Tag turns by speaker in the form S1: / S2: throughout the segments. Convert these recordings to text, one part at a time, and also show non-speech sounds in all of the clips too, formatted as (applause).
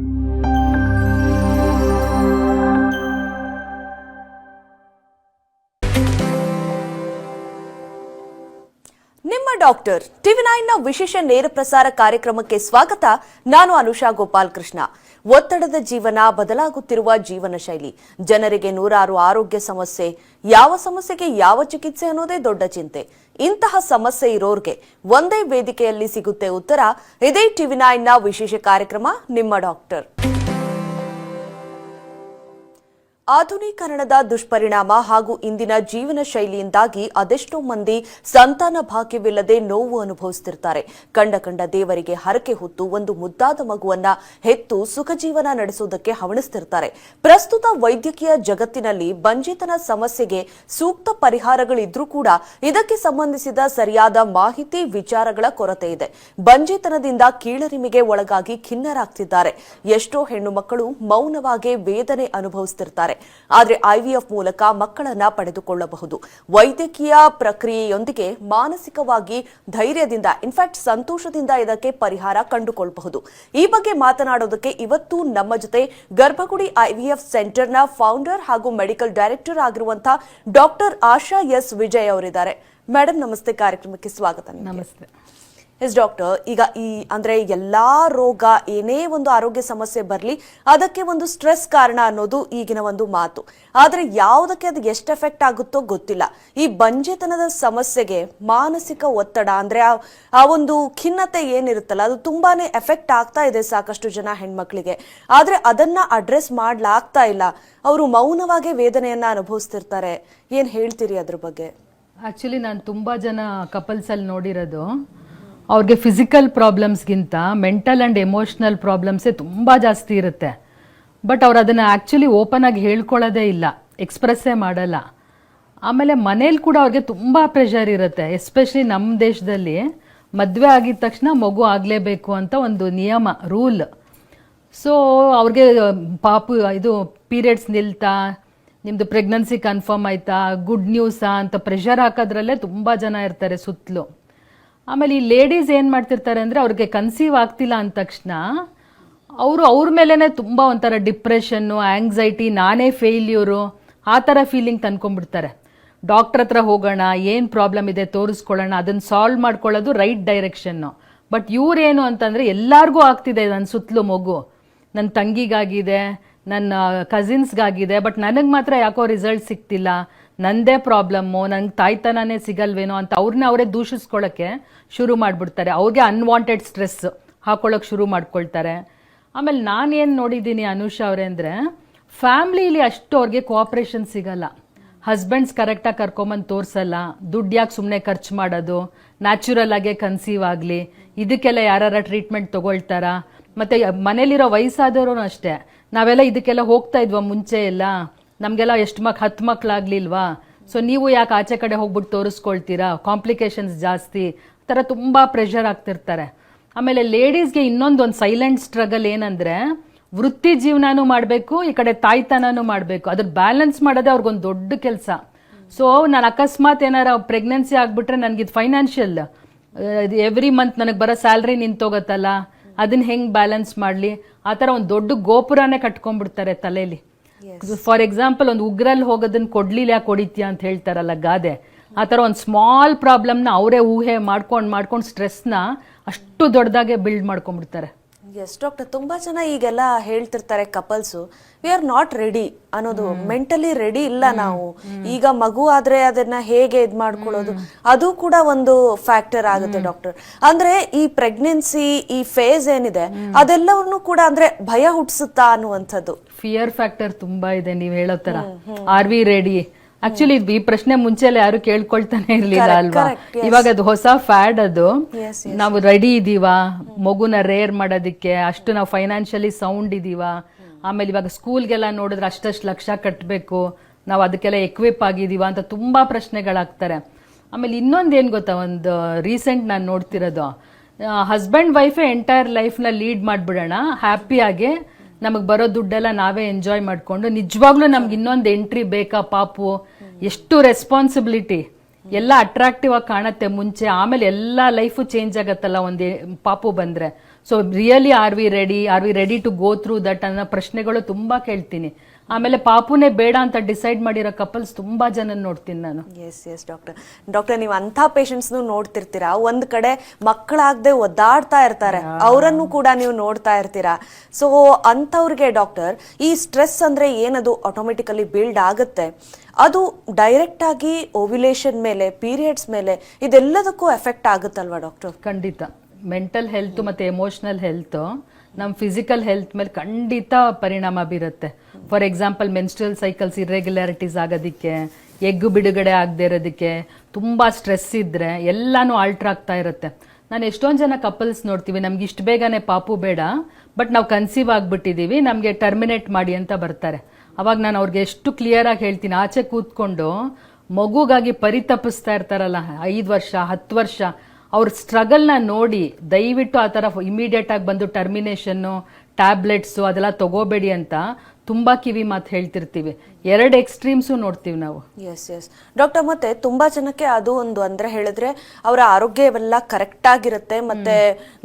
S1: ನಿಮ್ಮ doctor TV ನೈನ್ನ ವಿಶೇಷ ನೇರ ಪ್ರಸಾರ ಕಾರ್ಯಕ್ರಮಕ್ಕೆ ಸ್ವಾಗತ. ನಾನು ಅನುಷಾ ಗೋಪಾಲ್ ಕೃಷ್ಣ ಒತ್ತಡದ ಜೀವನ, ಬದಲಾಗುತ್ತಿರುವ ಜೀವನ ಶೈಲಿ, ಜನರಿಗೆ ನೂರಾರು ಆರೋಗ್ಯ ಸಮಸ್ಯೆ, ಯಾವ ಸಮಸ್ಯೆಗೆ ಯಾವ ಚಿಕಿತ್ಸೆ ಅನ್ನೋದೇ ದೊಡ್ಡ ಚಿಂತೆ. ಇಂತಹ ಸಮಸ್ಯೆ ಇರೋರ್ಗೆ ಒಂದೇ ವೇದಿಕೆಯಲ್ಲಿ ಸಿಗುತ್ತೆ ಉತ್ತರ. ಇದೇ ಟಿವಿ ನೈನ್ನ ವಿಶೇಷ ಕಾರ್ಯಕ್ರಮ, ನಿಮ್ಮ ಡಾಕ್ಟರ್. ಆಧುನೀಕರಣದ ದುಷ್ಪರಿಣಾಮ ಹಾಗೂ ಇಂದಿನ ಜೀವನ ಶೈಲಿಯಿಂದಾಗಿ ಅದೆಷ್ಟೋ ಮಂದಿ ಸಂತಾನ ಭಾಗ್ಯವಿಲ್ಲದೆ ನೋವು ಅನುಭವಿಸುತ್ತಿರ್ತಾರೆ ಕಂಡ ಕಂಡ ದೇವರಿಗೆ ಹರಕೆ ಹೊತ್ತು ಒಂದು ಮುದ್ದಾದ ಮಗುವನ್ನ ಹೆತ್ತು ಸುಖ ಜೀವನ ನಡೆಸುವುದಕ್ಕೆ ಹವಣಿಸ್ತಿರ್ತಾರೆ. ಪ್ರಸ್ತುತ ವೈದ್ಯಕೀಯ ಜಗತ್ತಿನಲ್ಲಿ ಬಂಜೆತನ ಸಮಸ್ಯೆಗೆ ಸೂಕ್ತ ಪರಿಹಾರಗಳಿದ್ರೂ ಕೂಡ ಇದಕ್ಕೆ ಸಂಬಂಧಿಸಿದ ಸರಿಯಾದ ಮಾಹಿತಿ, ವಿಚಾರಗಳ ಕೊರತೆ ಇದೆ. ಬಂಜೆತನದಿಂದ ಕೀಳರಿಮೆಗೆ ಒಳಗಾಗಿ ಖಿನ್ನರಾಗ್ತಿದ್ದಾರೆ. ಎಷ್ಟೋ ಹೆಣ್ಣು ಮಕ್ಕಳು ಮೌನವಾಗಿ ವೇದನೆ ಅನುಭವಿಸುತ್ತಿರ್ತಾರೆ ಆದರೆ ಐವಿಎಫ್ ಮೂಲಕ ಮಕ್ಕಳನ್ನ ಪಡೆದುಕೊಳ್ಳಬಹುದು. ವೈದ್ಯಕೀಯ ಪ್ರಕ್ರಿಯೆಯೊಂದಿಗೆ ಮಾನಸಿಕವಾಗಿ ಧೈರ್ಯದಿಂದ ಇನ್ಫ್ಯಾಕ್ಟ್ ಸಂತೋಷದಿಂದ ಇದಕ್ಕೆ ಪರಿಹಾರ ಕಂಡುಕೊಳ್ಳಬಹುದು ಈ ಬಗ್ಗೆ ಮಾತನಾಡೋದಕ್ಕೆ ಇವತ್ತು ನಮ್ಮ ಜೊತೆ ಗರ್ಭಗುಡಿ ಐವಿಎಫ್ ಸೆಂಟರ್ನ ಫೌಂಡರ್ ಹಾಗೂ ಮೆಡಿಕಲ್ ಡೈರೆಕ್ಟರ್ ಆಗಿರುವಂತಹ ಡಾಕ್ಟರ್ ಆಶಾ ಎಸ್ ವಿಜಯ್ ಅವರಿದ್ದಾರೆ. ಮೇಡಮ್ ನಮಸ್ತೆ. ಕಾರ್ಯಕ್ರಮಕ್ಕೆ ಸ್ವಾಗತ.
S2: ನಮಸ್ತೆ.
S1: ಎಸ್ ಡಾಕ್ಟರ್ ಈಗ ಈ, ಅಂದ್ರೆ ಎಲ್ಲಾ ರೋಗ ಏನೇ ಒಂದು ಆರೋಗ್ಯ ಸಮಸ್ಯೆ ಬರಲಿ, ಅದಕ್ಕೆ ಒಂದು ಸ್ಟ್ರೆಸ್ ಕಾರಣ ಅನ್ನೋದು ಈಗಿನ ಒಂದು ಮಾತು. ಆದ್ರೆ ಯಾವುದಕ್ಕೆ ಅದು ಎಷ್ಟು ಎಫೆಕ್ಟ್ ಆಗುತ್ತೋ ಗೊತ್ತಿಲ್ಲ. ಈ ಬಂಜೆತನದ ಸಮಸ್ಯೆಗೆ ಮಾನಸಿಕ ಒತ್ತಡ, ಅಂದ್ರೆ ಆ- ಒಂದು ಖಿನ್ನತೆ ಏನಿರುತ್ತಲ್ಲ, ಅದು ತುಂಬಾನೇ ಎಫೆಕ್ಟ್ ಆಗ್ತಾ ಇದೆ ಸಾಕಷ್ಟು ಜನ ಹೆಣ್ಮಕ್ಳಿಗೆ. ಆದ್ರೆ ಅದನ್ನ ಅಡ್ರೆಸ್ ಮಾಡ್ಲಾಗ್ತಾ ಇಲ್ಲ. ಅವರು ಮೌನವಾಗಿ ವೇದನೆಯನ್ನ ಅನುಭವಿಸ್ತಿರ್ತಾರೆ. ಏನ್ ಹೇಳ್ತೀರಿ ಅದ್ರ ಬಗ್ಗೆ?
S2: ಆಕ್ಚುಲಿ ನಾನು ತುಂಬಾ ಜನ ಕಪಲ್ಸ್ ಅಲ್ಲಿ ನೋಡಿರೋದು. ಅವ್ರಿಗೆ ಫಿಸಿಕಲ್ ಪ್ರಾಬ್ಲಮ್ಸ್ಗಿಂತ ಮೆಂಟಲ್ ಆ್ಯಂಡ್ ಎಮೋಷ್ನಲ್ ಪ್ರಾಬ್ಲಮ್ಸೇ ತುಂಬ ಜಾಸ್ತಿ ಇರುತ್ತೆ. ಬಟ್ ಅವ್ರು ಅದನ್ನು ಆ್ಯಕ್ಚುಲಿ ಓಪನ್ ಆಗಿ ಹೇಳ್ಕೊಳ್ಳೋದೇ ಇಲ್ಲ ಎಕ್ಸ್ಪ್ರೆಸ್ಸೇ ಮಾಡಲ್ಲ. ಆಮೇಲೆ ಮನೇಲಿ ಕೂಡ ಅವ್ರಿಗೆ ತುಂಬ ಪ್ರೆಷರ್ ಇರುತ್ತೆ ಎಸ್ಪೆಷಲಿ ನಮ್ಮ ದೇಶದಲ್ಲಿ ಮದುವೆ ಆಗಿದ ತಕ್ಷಣ ಮಗು ಆಗಲೇಬೇಕು ಅಂತ ಒಂದು ನಿಯಮ ರೂಲ್ ಸೊ ಅವ್ರಿಗೆ ಪಾಪು, ಇದು ಪೀರಿಯಡ್ಸ್ ನಿಲ್ತಾ ನಿಮ್ಮದು ಪ್ರೆಗ್ನೆನ್ಸಿ ಕನ್ಫರ್ಮ್ ಆಯ್ತಾ ಗುಡ್ ನ್ಯೂಸಾ ಅಂತ ಪ್ರೆಷರ್ ಹಾಕೋದ್ರಲ್ಲೇ ತುಂಬ ಜನ ಇರ್ತಾರೆ ಸುತ್ತಲೂ. ಆಮೇಲೆ ಈ ಲೇಡೀಸ್ ಏನು ಮಾಡ್ತಿರ್ತಾರೆ ಅಂದರೆ ಅವ್ರಿಗೆ ಕನ್ಸೀವ್ ಆಗ್ತಿಲ್ಲ ಅಂದ ತಕ್ಷಣ ಅವರು ಅವ್ರ ಮೇಲೇ ತುಂಬ ಒಂಥರ ಡಿಪ್ರೆಷನ್ನು ಆ್ಯಂಗ್ಸೈಟಿ ನಾನೇ ಫೇಲ್ಯೂರು ಆ ಥರ ಫೀಲಿಂಗ್ ತಂದ್ಕೊಂಡ್ಬಿಡ್ತಾರೆ. ಡಾಕ್ಟ್ರ್ ಹತ್ರ ಹೋಗೋಣ, ಏನು ಪ್ರಾಬ್ಲಮ್ ಇದೆ ತೋರಿಸ್ಕೊಳ್ಳೋಣ ಅದನ್ನು ಸಾಲ್ವ್ ಮಾಡ್ಕೊಳ್ಳೋದು ರೈಟ್ ಡೈರೆಕ್ಷನ್ನು ಬಟ್ ಇವರೇನು ಅಂತಂದರೆ ಎಲ್ಲರಿಗೂ ಆಗ್ತಿದೆ ನನ್ನ ಸುತ್ತಲೂ ಮಗು. ನನ್ನ ತಂಗಿಗಾಗಿದೆ, ನನ್ನ ಕಸಿನ್ಸ್ಗಾಗಿದೆ ಬಟ್ ನನಗೆ ಮಾತ್ರ ಯಾಕೋ ರಿಸಲ್ಟ್ ಸಿಗ್ತಿಲ್ಲ. ನಂದೇ ಪ್ರಾಬ್ಲಮ್ಮು ನಂಗೆ ತಾಯ್ತನನೇ ಸಿಗಲ್ವೇನೋ ಅಂತ ಅವ್ರನ್ನ ಅವರೇ ದೂಷಿಸ್ಕೊಳ್ಳೋಕ್ಕೆ ಶುರು ಮಾಡಿಬಿಡ್ತಾರೆ. ಅವ್ರಿಗೆ ಅನ್ವಾಂಟೆಡ್ ಸ್ಟ್ರೆಸ್ ಹಾಕೊಳ್ಳೋಕೆ ಶುರು ಮಾಡ್ಕೊಳ್ತಾರೆ. ಆಮೇಲೆ ನಾನೇನು ನೋಡಿದ್ದೀನಿ ಅನುಷಾ ಅವರೇ ಅಂದರೆ, ಫ್ಯಾಮ್ಲಿಲಿ ಅಷ್ಟು ಅವ್ರಿಗೆ ಕೋಆಪ್ರೇಷನ್ ಸಿಗಲ್ಲ. ಹಸ್ಬೆಂಡ್ಸ್ ಕರೆಕ್ಟಾಗಿ ಕರ್ಕೊಂಬಂದು ತೋರಿಸಲ್ಲ. ದುಡ್ಡು ಯಾಕೆ ಸುಮ್ಮನೆ ಖರ್ಚು ಮಾಡೋದು ನ್ಯಾಚುರಲ್ ಆಗೇ ಕನ್ಸೀವ್ ಆಗಲಿ. ಇದಕ್ಕೆಲ್ಲ ಯಾರು ಟ್ರೀಟ್ಮೆಂಟ್ ತಗೊಳ್ತಾರಾ? ಮತ್ತು ಮನೇಲಿರೋ ವಯಸ್ಸಾದವರು ಅಷ್ಟೇ. ನಾವೆಲ್ಲ ಇದಕ್ಕೆಲ್ಲ ಹೋಗ್ತಾ ಇದ್ವ, ಮುಂಚೆ ಎಲ್ಲ? ನಮಗೆಲ್ಲ ಎಷ್ಟು ಮಕ್, ಹತ್ತು ಮಕ್ಕಳಾಗ್ಲಿಲ್ವಾ ಸೊ ನೀವು ಯಾಕೆ ಆಚೆ ಕಡೆ ಹೋಗ್ಬಿಟ್ಟು ತೋರಿಸ್ಕೊಳ್ತೀರಾ? ಕಾಂಪ್ಲಿಕೇಶನ್ಸ್ ಜಾಸ್ತಿ. ಆ ಥರ ತುಂಬ ಪ್ರೆಷರ್ ಆಗ್ತಿರ್ತಾರೆ. ಆಮೇಲೆ ಲೇಡೀಸ್ಗೆ ಇನ್ನೊಂದು ಒಂದು ಸೈಲೆಂಟ್ ಸ್ಟ್ರಗಲ್ ಏನಂದರೆ, ವೃತ್ತಿ ಜೀವನನೂ ಮಾಡಬೇಕು, ಈ ಕಡೆ ತಾಯ್ತನೂ ಮಾಡಬೇಕು. ಅದ್ರ ಬ್ಯಾಲೆನ್ಸ್ ಮಾಡೋದೇ ಅವ್ರಿಗೊಂದು ದೊಡ್ಡ ಕೆಲಸ. ಸೊ ನಾನು ಅಕಸ್ಮಾತ್ ಏನಾರ ಪ್ರೆಗ್ನೆನ್ಸಿ ಆಗಿಬಿಟ್ರೆ ನನಗಿದು ಫೈನಾನ್ಷಿಯಲ್ ಎವ್ರಿ ಮಂತ್ ನನಗೆ ಬರೋ ಸ್ಯಾಲ್ರಿ ನಿಂತೋಗತ್ತಲ್ಲ ಅದನ್ನ ಹೆಂಗೆ ಬ್ಯಾಲೆನ್ಸ್ ಮಾಡಲಿ? ಆ ಥರ ಒಂದು ದೊಡ್ಡ ಗೋಪುರನೇ ಕಟ್ಕೊಂಡ್ಬಿಡ್ತಾರೆ ತಲೆಯಲ್ಲಿ ಫಾರ್ ಎಕ್ಸಾಂಪಲ್ ಒಂದು ಉಗ್ರಲ್ಲಿ ಹೋಗೋದನ್ನ ಕೊಡ್ಲಿಲ್ಲ ಯಾಕೆ ಅಂತ ಹೇಳ್ತಾರಲ್ಲ ಗಾದೆ, ಆ ಥರ ಒಂದು ಸ್ಮಾಲ್ ಪ್ರಾಬ್ಲಮ್ನ ಅವರೇ ಊಹೆ ಮಾಡ್ಕೊಂಡು ಮಾಡ್ಕೊಂಡು ಸ್ಟ್ರೆಸ್ನ ಅಷ್ಟು ದೊಡ್ಡದಾಗೆ ಬಿಲ್ಡ್ ಮಾಡ್ಕೊಂಡ್ಬಿಡ್ತಾರೆ.
S1: ಎಸ್ ಡಾಕ್ಟರ್ ತುಂಬಾ ಜನ ಈಗೆಲ್ಲ ಹೇಳ್ತಿರ್ತಾರೆ couples we are not ready ಅನ್ನೋದು. ಮೆಂಟಲಿ ರೆಡಿ ಇಲ್ಲ ನಾವು. ಈಗ ಮಗು ಆದ್ರೆ ಅದನ್ನ ಹೇಗೆ ಇದ್ ಮಾಡ್ಕೊಳ್ಳೋದು? ಅದು ಕೂಡ ಒಂದು ಫ್ಯಾಕ್ಟರ್ ಆಗುತ್ತೆ ಡಾಕ್ಟರ್. ಅಂದ್ರೆ ಈ ಪ್ರೆಗ್ನೆನ್ಸಿ ಈ ಫೇಸ್ ಏನಿದೆ ಅದೆಲ್ಲವನ್ನು ಕೂಡ ಅಂದ್ರೆ ಭಯ ಹುಟ್ಟಿಸುತ್ತಾ ಅನ್ನುವಂಥದ್ದು.
S2: ಫಿಯರ್ ಫ್ಯಾಕ್ಟರ್ ತುಂಬಾ ಇದೆ ನೀವ್ ಹೇಳೋ ತರ. ಆರ್ ವಿ ರೆಡಿ ಆಕ್ಚುಲಿ ಈ ಪ್ರಶ್ನೆ ಮುಂಚೆ ಯಾರು ಕೇಳ್ಕೊಳ್ತಾನೆ ಇರ್ಲಿಲ್ಲ ಅಲ್ವಾ? ಇವಾಗ ಅದು ಹೊಸ ಫ್ಯಾಡ್ ಅದು. ನಾವು ರೆಡಿ ಇದೀವಾ? ಮಗುನ ರೇರ್ ಮಾಡೋದಕ್ಕೆ ಅಷ್ಟು ನಾವು ಫೈನಾನ್ಷಿಯಲಿ ಸೌಂಡ್ ಇದೀವಾ? ಆಮೇಲೆ ಇವಾಗ ಸ್ಕೂಲ್ಗೆಲ್ಲ ನೋಡಿದ್ರೆ ಅಷ್ಟಷ್ಟು ಲಕ್ಷ ಕಟ್ಟಬೇಕು ನಾವು ಅದಕ್ಕೆಲ್ಲ ಎಕ್ವಿಪ್ ಆಗಿದೀವ ಅಂತ ತುಂಬಾ ಪ್ರಶ್ನೆಗಳಾಗ್ತಾರೆ. ಆಮೇಲೆ ಇನ್ನೊಂದು ಏನು ಗೊತ್ತಾ? ಒಂದು ರೀಸೆಂಟ್ ನಾನು ನೋಡ್ತಿರೋದು. ಹಸ್ಬೆಂಡ್ ವೈಫೇ ಎಂಟೈರ್ ಲೈಫ್ನ ಲೀಡ್ ಮಾಡಿಬಿಡೋಣ ಹ್ಯಾಪಿಯಾಗಿ ನಮಗೆ ಬರೋ ದುಡ್ಡೆಲ್ಲ ನಾವೇ ಎಂಜಾಯ್ ಮಾಡಿಕೊಂಡು, ನಿಜವಾಗ್ಲೂ ನಮ್ಗೆ ಇನ್ನೊಂದು ಎಂಟ್ರಿ ಬೇಕಾ ಪಾಪು? ಎಷ್ಟು ರೆಸ್ಪಾನ್ಸಿಬಿಲಿಟಿ ಎಲ್ಲ ಅಟ್ರಾಕ್ಟಿವ್ ಆಗಿ ಕಾಣತ್ತೆ ಮುಂಚೆ, ಆಮೇಲೆ ಎಲ್ಲ ಲೈಫು ಚೇಂಜ್ ಆಗತ್ತಲ್ಲ ಒಂದು ಪಾಪು ಬಂದ್ರೆ. So really are we ready are we ready to go through that ಅನ್ನೋ ಪ್ರಶ್ನೆಗಳು ತುಂಬಾ ಕೇಳ್ತೀನಿ. ಆಮೇಲೆ ಪಾಪುನೇ ಬೇಡ ಅಂತ ಡಿಸೈಡ್ ಮಾಡಿರೋ ಕಪಲ್ಸ್ ತುಂಬಾ ಜನ ನೋಡ್ತೀನಿ ನಾನು.
S1: ಎಸ್ ಎಸ್ ಡಾಕ್ಟರ್ ಡಾಕ್ಟರ್ ನೀವು ಅಂಥ ಪೇಷಂಟ್ಸ್ನು ನೋಡ್ತಿರ್ತೀರಾ? ಒಂದ್ ಕಡೆ ಮಕ್ಕಳಾಗದೆ ಒದ್ದಾಡ್ತಾ ಇರ್ತಾರೆ. ಅವರನ್ನು ಕೂಡ ನೀವು ನೋಡ್ತಾ ಇರ್ತೀರಾ? ಸೊ ಅಂಥವ್ರಿಗೆ ಡಾಕ್ಟರ್ ಈ ಸ್ಟ್ರೆಸ್ ಅಂದ್ರೆ ಏನದು ಆಟೋಮೆಟಿಕಲಿ ಬಿಲ್ಡ್ ಆಗುತ್ತೆ? ಅದು ಡೈರೆಕ್ಟ್ ಆಗಿ ಓವ್ಯುಲೇಷನ್ ಮೇಲೆ ಪೀರಿಯಡ್ಸ್ ಮೇಲೆ ಇದೆಲ್ಲದಕ್ಕೂ ಎಫೆಕ್ಟ್ ಆಗುತ್ತಲ್ವಾ ಡಾಕ್ಟರ್
S2: ಖಂಡಿತ. ಮೆಂಟಲ್ ಹೆಲ್ತ್ ಮತ್ತೆ ಎಮೋಷನಲ್ ಹೆಲ್ತ್ ನಮ್ಮ ಫಿಸಿಕಲ್ ಹೆಲ್ತ್ ಮೇಲೆ ಖಂಡಿತ ಪರಿಣಾಮ ಬೀರುತ್ತೆ. For example menstrual cycles irregularities ಆಗೋದಕ್ಕೆ, ಎಗ್ಗು ಬಿಡುಗಡೆ ಆಗದೆ ಇರೋದಕ್ಕೆ, ತುಂಬ ಸ್ಟ್ರೆಸ್ ಇದ್ರೆ ಎಲ್ಲಾನು ಆಲ್ಟ್ರ್ ಆಗ್ತಾ ಇರುತ್ತೆ. ನಾನು ಎಷ್ಟೊಂದು ಜನ ಕಪಲ್ಸ್ ನೋಡ್ತೀವಿ, ನಮ್ಗೆ ಇಷ್ಟು ಬೇಗನೆ ಪಾಪು ಬೇಡ ಬಟ್ ನಾವು ಕನ್ಸೀವ್ ಆಗಿಬಿಟ್ಟಿದ್ದೀವಿ ನಮಗೆ ಟರ್ಮಿನೇಟ್ ಮಾಡಿ ಅಂತ ಬರ್ತಾರೆ. ಅವಾಗ ನಾನು ಅವ್ರಿಗೆ ಎಷ್ಟು ಕ್ಲಿಯರ್ ಆಗಿ ಹೇಳ್ತೀನಿ, ಆಚೆ ಕೂತ್ಕೊಂಡು ಮಗುಗಾಗಿ ಪರಿತಪಿಸ್ತಾ ಇರ್ತಾರಲ್ಲ, ಐದು ವರ್ಷ, ಹತ್ತು ವರ್ಷ ಅವ್ರ ಸ್ಟ್ರಗಲ್ನ ನೋಡಿ ದಯವಿಟ್ಟು ಆ ಥರ ಇಮಿಡಿಯೇಟ್ ಆಗಿ ಬಂದು ಟರ್ಮಿನೇಷನ್ನು ಟ್ಯಾಬ್ಲೆಟ್ಸು ಅದೆಲ್ಲ ತಗೋಬೇಡಿ ಅಂತ ತುಂಬಾ ಕಿವಿ ಮಾತು ಹೇಳ್ತಿರ್ತೀವಿ. ಎರಡು ಎಕ್ಸ್ಟ್ರೀಮ್ಸು ನೋಡ್ತೀವಿ ನಾವು.
S1: ಎಸ್ ಎಸ್ ಡಾಕ್ಟರ್ ಮತ್ತೆ ತುಂಬಾ ಜನಕ್ಕೆ ಅದು ಒಂದು ಅಂದ್ರೆ ಹೇಳಿದ್ರೆ ಅವರ ಆರೋಗ್ಯವೆಲ್ಲ ಕರೆಕ್ಟ್ ಆಗಿರುತ್ತೆ ಮತ್ತೆ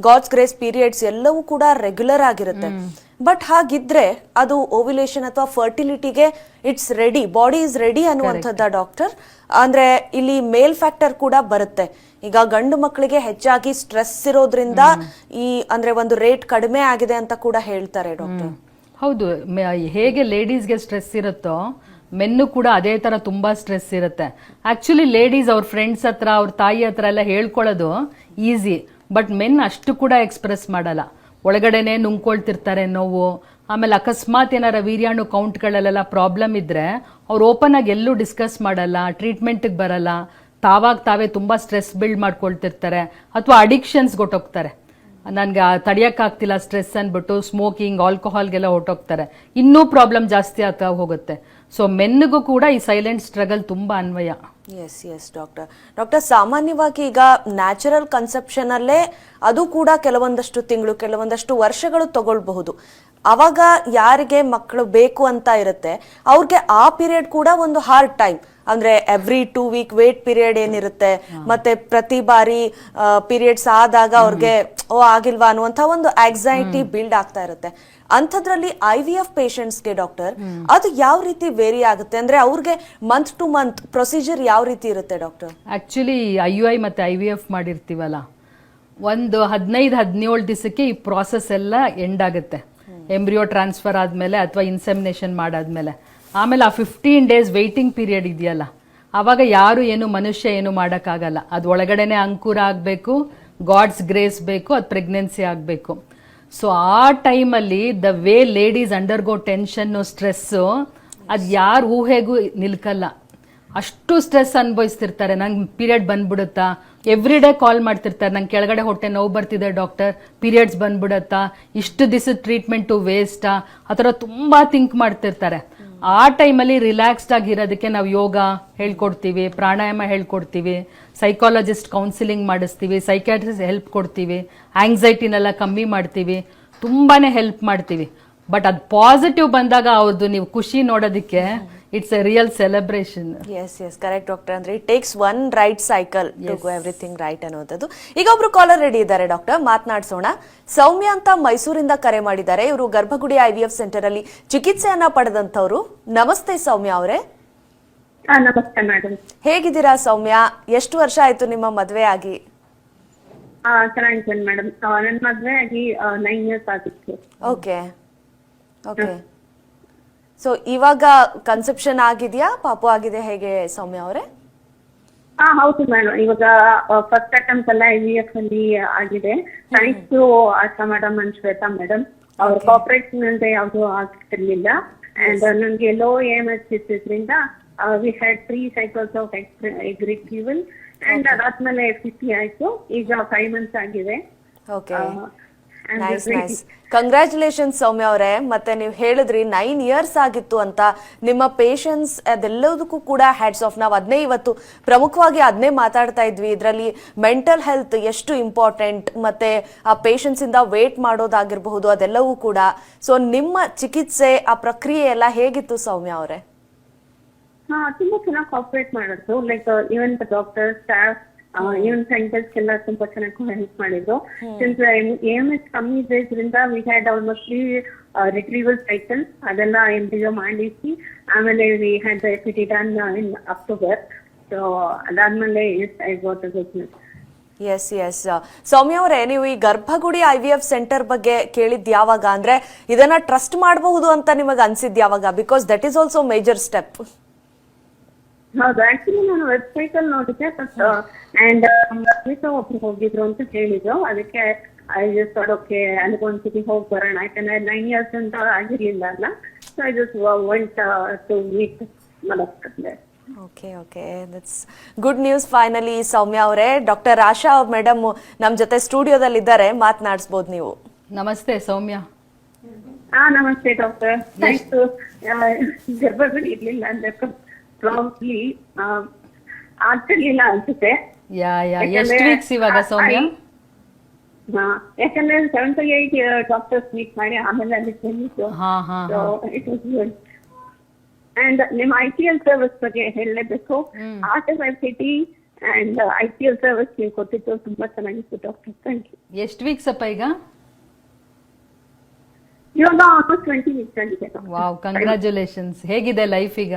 S1: ಗಾಡ್ಸ್ ಗ್ರೇಸ್ ಪೀರಿಯಡ್ಸ್ ಎಲ್ಲವೂ ಕೂಡ ರೆಗ್ಯುಲರ್ ಆಗಿರುತ್ತೆ. ಬಟ್ ಹಾಗಿದ್ರೆ ಅದು ಓವ್ಯುಲೇಷನ್ ಅಥವಾ ಫರ್ಟಿಲಿಟಿಗೆ it's ready body is ready ಅನ್ನುವಂಥದ್ದ doctor ಅಂದ್ರೆ ಇಲ್ಲಿ ಮೇಲ್ ಫ್ಯಾಕ್ಟರ್ ಕೂಡ ಬರುತ್ತೆ. ಈಗ ಗಂಡು ಮಕ್ಕಳಿಗೆ ಹೆಚ್ಚಾಗಿ ಸ್ಟ್ರೆಸ್ ಇರೋದ್ರಿಂದ ಈ ಅಂದ್ರೆ ಒಂದು ರೇಟ್ ಕಡಿಮೆ ಆಗಿದೆ ಅಂತ ಕೂಡ ಹೇಳ್ತಾರೆ ಡಾಕ್ಟರ್
S2: ಹೌದು ಹೇಗೆ ಲೇಡೀಸ್ಗೆ ಸ್ಟ್ರೆಸ್ ಇರುತ್ತೋ ಮೆನ್ನು ಕೂಡ ಅದೇ ತರ ತುಂಬಾ ಸ್ಟ್ರೆಸ್ ಇರುತ್ತೆ. ಆಕ್ಚುಲಿ ಲೇಡೀಸ್ ಅವ್ರ ಫ್ರೆಂಡ್ಸ್ ಹತ್ರ ಅವ್ರ ತಾಯಿ ಹತ್ರ ಎಲ್ಲ ಹೇಳ್ಕೊಳ್ಳೋದು ಈಸಿ ಬಟ್ ಮೆನ್ ಅಷ್ಟು ಕೂಡ ಎಕ್ಸ್ಪ್ರೆಸ್ ಮಾಡಲ್ಲ. ಒಳಗಡೆನೆ ನುಂಗ್ಕೊಳ್ತಿರ್ತಾರೆ ನೋವು. ಆಮೇಲೆ ಅಕಸ್ಮಾತ್ ಏನಾರ ವೀರ್ಯಾಣು ಕೌಂಟ್ಗಳಲ್ಲೆಲ್ಲ ಪ್ರಾಬ್ಲಮ್ ಇದ್ರೆ ಅವ್ರು ಓಪನ್ ಆಗಿ ಎಲ್ಲೂ ಡಿಸ್ಕಸ್ ಮಾಡಲ್ಲ ಟ್ರೀಟ್ಮೆಂಟ್ಗೆ ಬರಲ್ಲ. ತಾವಾಗ ತಾವೇ ತುಂಬಾ ಸ್ಟ್ರೆಸ್ ಬಿಲ್ಡ್ ಮಾಡ್ಕೊಳ್ತಿರ್ತಾರೆ. ಅಥವಾ ಅಡಿಕ್ಷನ್ಸ್ ಗೊಟ್ಟೋಗ್ತಾರೆ. ನನಗೆ ತಡೆಯೋಕ್ಕಾಗ್ತಿಲ್ಲ ಸ್ಟ್ರೆಸ್ ಅಂದ್ಬಿಟ್ಟು ಸ್ಮೋಕಿಂಗ್ ಆಲ್ಕೋಹಾಲ್ಗೆಲ್ಲ ಹೊಟ್ಟೋಗ್ತಾರೆ ಇನ್ನೂ ಪ್ರಾಬ್ಲಮ್ ಜಾಸ್ತಿ ಆಗ್ತಾ ಹೋಗುತ್ತೆ. ಸೊ ಮೆನ್ನಿಗೂ ಕೂಡ ಈ ಸೈಲೆಂಟ್ ಸ್ಟ್ರಗಲ್ ತುಂಬಾ ಅನ್ವಯ.
S1: ಎಸ್ ಎಸ್ ಡಾಕ್ಟರ್ ಡಾಕ್ಟರ್ ಸಾಮಾನ್ಯವಾಗಿ ಈಗ ನ್ಯಾಚುರಲ್ ಕನ್ಸೆಪ್ಷನ್ ಅಲ್ಲೇ ಅದು ಕೂಡ ಕೆಲವೊಂದಷ್ಟು ತಿಂಗಳು ಕೆಲವೊಂದಷ್ಟು ವರ್ಷಗಳು ತಗೊಳ್ಬಹುದು. ಅವಾಗ ಯಾರಿಗೆ ಮಕ್ಕಳು ಬೇಕು ಅಂತ ಇರುತ್ತೆ ಅವ್ರಿಗೆ ಆ ಪೀರಿಯಡ್ ಕೂಡ ಒಂದು ಹಾರ್ಡ್ ಟೈಮ್ ಅಂದ್ರೆ every two week wait period ಏನಿರುತ್ತೆ ಮತ್ತೆ ಪ್ರತಿ ಬಾರಿ ಪೀರಿಯಡ್ಸ್ ಆದಾಗ ಅವ್ರಿಗೆ ಓ ಆಗಿಲ್ವಾ ಅನ್ನುವಂತ ಒಂದು ಆಕ್ಸೈಟಿ ಬಿಲ್ಡ್ ಆಗ್ತಾ ಇರುತ್ತೆ. ಅಂಥದ್ರಲ್ಲಿ ಐ ವಿ ಎಫ್ ಪೇಷಂಟ್ಸ್ಗೆ ಡಾಕ್ಟರ್ ಅದು ಯಾವ ರೀತಿ ವೇರಿ ಆಗುತ್ತೆ? ಅಂದ್ರೆ ಅವ್ರಿಗೆ ಮಂತ್ ಟು ಮಂತ್ ಪ್ರೊಸೀಜರ್ ಯಾವ ರೀತಿ ಇರುತ್ತೆ doctor
S2: actually I U I ಮತ್ತೆ ಐ ವಿ ಎಫ್ ಮಾಡಿರ್ತೀವಲ್ಲ, ಒಂದು ಹದಿನೈದು, ಹದಿನೇಳು ದಿವಸಕ್ಕೆ ಈ ಪ್ರಾಸೆಸ್ ಎಲ್ಲ ಎಂಡ್ ಆಗುತ್ತೆ. ಎಂಬ್ರಿಯೋ ಟ್ರಾನ್ಸ್ಫರ್ ಆದ್ಮೇಲೆ ಅಥವಾ ಇನ್ಸೆಮಿನೇಷನ್ ಮಾಡಾದ್ಮೇಲೆ. ಆಮೇಲೆ ಆ ಫಿಫ್ಟೀನ್ ಡೇಸ್ ವೆಯ್ಟಿಂಗ್ ಪೀರಿಯಡ್ ಇದೆಯಲ್ಲ ಆವಾಗ ಯಾರು ಏನು ಮನುಷ್ಯ ಏನು ಮಾಡೋಕ್ಕಾಗಲ್ಲ. ಅದು ಒಳಗಡೆನೆ ಅಂಕುರ ಆಗಬೇಕು ಗಾಡ್ಸ್ ಗ್ರೇಸ್ ಬೇಕು, ಅದು ಪ್ರೆಗ್ನೆನ್ಸಿ ಆಗಬೇಕು. ಸೊ ಆ ಟೈಮಲ್ಲಿ the way ladies undergo tension stress ಅದು ಯಾರು ಊಹೆಗೂ ನಿಲ್ಕಲ್ಲ. ಅಷ್ಟು ಸ್ಟ್ರೆಸ್ ಅನುಭವಿಸ್ತಿರ್ತಾರೆ. ನಂಗೆ ಪೀರಿಯಡ್ ಬಂದ್ಬಿಡುತ್ತಾ? ಎವ್ರಿ ಡೇ ಕಾಲ್ ಮಾಡ್ತಿರ್ತಾರೆ. ನಂಗೆ ಕೆಳಗಡೆ ಹೊಟ್ಟೆ ನೋವು ಬರ್ತಿದೆ ಡಾಕ್ಟರ್ ಪೀರಿಯಡ್ಸ್ ಬಂದ್ಬಿಡುತ್ತಾ? ಇಷ್ಟು ದಿವಸದ ಟ್ರೀಟ್ಮೆಂಟು ವೇಸ್ಟಾ ಆ? ಥರ ತುಂಬ ಥಿಂಕ್ ಮಾಡ್ತಿರ್ತಾರೆ. ಆ ಟೈಮಲ್ಲಿ ರಿಲ್ಯಾಕ್ಸ್ಡ್ ಆಗಿರೋದಕ್ಕೆ ನಾವು ಯೋಗ ಹೇಳ್ಕೊಡ್ತೀವಿ, ಪ್ರಾಣಾಯಾಮ ಹೇಳ್ಕೊಡ್ತೀವಿ ಸೈಕಾಲಜಿಸ್ಟ್ ಕೌನ್ಸಿಲಿಂಗ್ ಮಾಡಿಸ್ತೀವಿ ಸೈಕ್ಯಾಟ್ರಿಸ್ಟ್ ಹೆಲ್ಪ್ ಕೊಡ್ತೀವಿ ಆಂಗ್ಸೈಟಿನೆಲ್ಲ ಕಮ್ಮಿ ಮಾಡ್ತೀವಿ ತುಂಬಾ ಹೆಲ್ಪ್ ಮಾಡ್ತೀವಿ. ಬಟ್ ಅದು ಪಾಸಿಟಿವ್ ಬಂದಾಗ ಅವ್ರದ್ದು ನೀವು ಖುಷಿ ನೋಡೋದಕ್ಕೆ it's a real celebration
S1: yes yes correct doctor ಅಂದ್ರೆ it takes one right cycle to go everything right ಅನ್ನುವಂಥದ್ದು. ಈಗ ಒಬ್ರು ಕಾಲರ್ ರೆಡಿ ಇದ್ದಾರೆ ಡಾಕ್ಟರ್ ಮಾತನಾಡಿಸೋಣ. ಸೌಮ್ಯ ಅಂತ ಮೈಸೂರಿಂದ ಕರೆ ಮಾಡಿದ್ದಾರೆ. ಇವರು ಗರ್ಭಗುಡಿ ಐ ವಿ ಎಫ್ ಸೆಂಟರ್ ಅಲ್ಲಿ ಚಿಕಿತ್ಸೆಯನ್ನ ಪಡೆದಂತವ್ರು ನಮಸ್ತೆ ಸೌಮ್ಯ ಅವರೇ.
S3: ಹಾ ನಮಸ್ತೆ ಮೇಡಮ್
S1: ಹೇಗಿದ್ದೀರಾ ಸೌಮ್ಯ? ಎಷ್ಟು ವರ್ಷ ಆಯ್ತು ನಿಮ್ಮ ಮದ್ವೆ ಆಗಿ?
S3: ಚೆನ್ನಾಗಿದ್ದೇನೆ ಮೇಡಮ್ ನನ್ನ ಮದ್ವೆ ಆಗಿ ನೈನ್ ಇಯರ್ಸ್ ಆಗಿತ್ತು.
S1: ಓಕೆ ಓಕೆ ಸೊ ಇವಾಗ ಕನ್ಸೆಪ್ಷನ್ ಆಗಿದೆಯಾ? ಪಾಪು ಆಗಿದೆ ಹೇಗೆ ಸೌಮ್ಯ ಅವರೇ?
S3: ಹಾ ಹೌದು ಮೇಡಮ್ ಇವಾಗ ಫಸ್ಟ್ ಅಟೆಂಪ್ಟ್ ಎಲ್ಲ ಐ ಎಫ್ ಅಲ್ಲಿ ಆಗಿದೆ. Thanks to Asha madam and Shweta madam ಅವ್ರ ಕಾಪರೇಷನ್ ಅಂತ ಯಾವುದು ಆಗ್ತಿರ್ಲಿಲ್ಲ. ಅಂಡ್ ನನ್ಗೆ ಲೋ ಏಮ್ ಎಚ್ ಇದ್ರಿಂದ we had three cycles of egg retrieval and ಅದಾದ್ಮೇಲೆ ಫಿಫ್ಟಿ ಆಯ್ತು. ಈಗ ಫೈವ್ ಮಂತ್ಸ್ ಆಗಿದೆ.
S1: ನೈಸ್ ನೈಸ್ ಕಂಗ್ರ್ಯಾಚುಲೇಷನ್ ಸೌಮ್ಯ ಅವರೇ. ಮತ್ತೆ ನೀವು ಹೇಳಿದ್ರಿ ನೈನ್ ಇಯರ್ಸ್ ಆಗಿತ್ತು ಅಂತ. ನಿಮ್ಮ ಪೇಷನ್ಸ್ ಅದೆಲ್ಲದಕ್ಕೂ ಕೂಡ ಹ್ಯಾಡ್ಸ್ ಆಫ್ ನಾವು ಅದನ್ನೇ ಇವತ್ತು ಪ್ರಮುಖವಾಗಿ ಅದನ್ನೇ ಮಾತಾಡ್ತಾ ಇದ್ವಿ. ಇದರಲ್ಲಿ ಮೆಂಟಲ್ ಹೆಲ್ತ್ ಎಷ್ಟು ಇಂಪಾರ್ಟೆಂಟ್ ಮತ್ತೆ ಆ ಪೇಷನ್ಸ್ ಇಂದ ವೇಟ್ ಮಾಡೋದಾಗಿರಬಹುದು ಅದೆಲ್ಲವೂ ಕೂಡ. ಸೊ ನಿಮ್ಮ ಚಿಕಿತ್ಸೆ ಆ ಪ್ರಕ್ರಿಯೆ ಎಲ್ಲ ಹೇಗಿತ್ತು ಸೌಮ್ಯ ಅವರೇ?
S3: ಹಾ ತುಂಬಾ ಚೆನ್ನಾಗಿ ಕಾಪರೇಟ್ ಮಾಡಿದ್ರು like the doctor staff even centres ಎಲ್ಲ ತುಂಬಾ ಚೆನ್ನಾಗಿ ಹೆಲ್ಪ್ ಮಾಡಿದ್ರು. ಸಿನ್ಸ್ ಎಂ ಎಸ್ ಕಮ್ಮಿ ಇದ್ರಿಂದ we had almostly retrieval cycle ಅದೆಲ್ಲ ಎಂಟಿಜೋ ಮಾಡಿಸಿ ಆಮೇಲೆ we had the T done in October so ಅದಾದ್ಮೇಲೆ I got business
S1: yes yes Soumya ಅವರೇ ನೀವು ಈ ಗರ್ಭಗುಡಿ ಐ ವಿ ಎಫ್ ಸೆಂಟರ್ ಬಗ್ಗೆ ಕೇಳಿದ್ ಯಾವಾಗ? ಅಂದ್ರೆ ಇದನ್ನ ಟ್ರಸ್ಟ್ ಮಾಡಬಹುದು ಅಂತ ನಿಮಗೆ ಅನ್ಸಿದ್ ಯಾವಾಗ? Because that is also major step
S3: ಹೌದು ಆಕ್ಚುಲಿ ನಾನು ವೆಬ್ಸೈಟ್ ಅಲ್ಲಿ ನೋಡಿದ್ದೆ ಬಟ್ ಅಂಡ್ ಅಮಿತಾ ಒಬ್ರು ಹೋಗಿದ್ರು ಅಂತ ಹೇಳಿದ್ರು. ಅದಕ್ಕೆ ಐ ಜಸ್ಟ್ ಓಕೆ ಸಿಟಿ ಹೋಗಿ ಬರೋಣ. ಯಾಕಂದ್ರೆ ನೈನ್ ಇಯರ್ಸ್ ಅಂತ ಆಗಿರ್ಲಿಲ್ಲ ಅಲ್ಲ. So I just went to meet ಮಲಗ್ತದೆ
S1: okay okay that's good news finally Soumya ಅವರೇ. ಡಾಕ್ಟರ್ ಆಶಾ ಮೇಡಮ್ ನಮ್ಮ ಜೊತೆ ಸ್ಟುಡಿಯೋದಲ್ಲಿ ಇದ್ದಾರೆ ಮಾತನಾಡಿಸಬಹುದು ನೀವು.
S2: ನಮಸ್ತೆ ಸೌಮ್ಯ.
S3: ಹಾ ನಮಸ್ತೆ ಡಾಕ್ಟರ್ ಗರ್ಭಗಳು ಇರ್ಲಿಲ್ಲ ಅಂದ್ರೆ ಪ್ರಾಬ್ಲಿ ಆಗ್ತಿರ್ಲಿಲ್ಲ ಅನ್ಸುತ್ತೆ.
S2: ಯಾ ಯಾ ಎಷ್ಟು ವೀಕ್ಸ್ ಇವಾಗ ಸೌಮ್ಯ?
S3: ಯಾಕಂದ್ರೆ seven to eight doctors meet ಮಾಡಿ ಆಮೇಲೆ ಅಲ್ಲಿ ಇಟ್ ವಾಸ್ ಗುಡ್ ಅಂಡ್ ನಿಮ್ಮ ಐ ಪಿ ಎಲ್ ಸರ್ವಿಸ್ ಬಗ್ಗೆ ಹೇಳಲೇಬೇಕು. Art of I C T and I P L service ನೀವು ಕೊಟ್ಟಿದ್ದು ತುಂಬಾ ಚೆನ್ನಾಗಿತ್ತು ಡಾಕ್ಟರ್ ಥ್ಯಾಂಕ್ ಯು
S2: ಎಷ್ಟು ವೀಕ್ಸ್ ಅಪ್ಪ ಈಗ?
S3: ಇವಾಗ ಆಲ್ಮೋಸ್ಟ್ ಟ್ವೆಂಟಿ ವೀಕ್ಸ್ ಆಗಿದೆ
S2: ವಾವ್ ಕಂಗ್ರ್ಯಾಚುಲೇಷನ್ಸ್ ಹೇಗಿದೆ ಲೈಫ್ ಈಗ?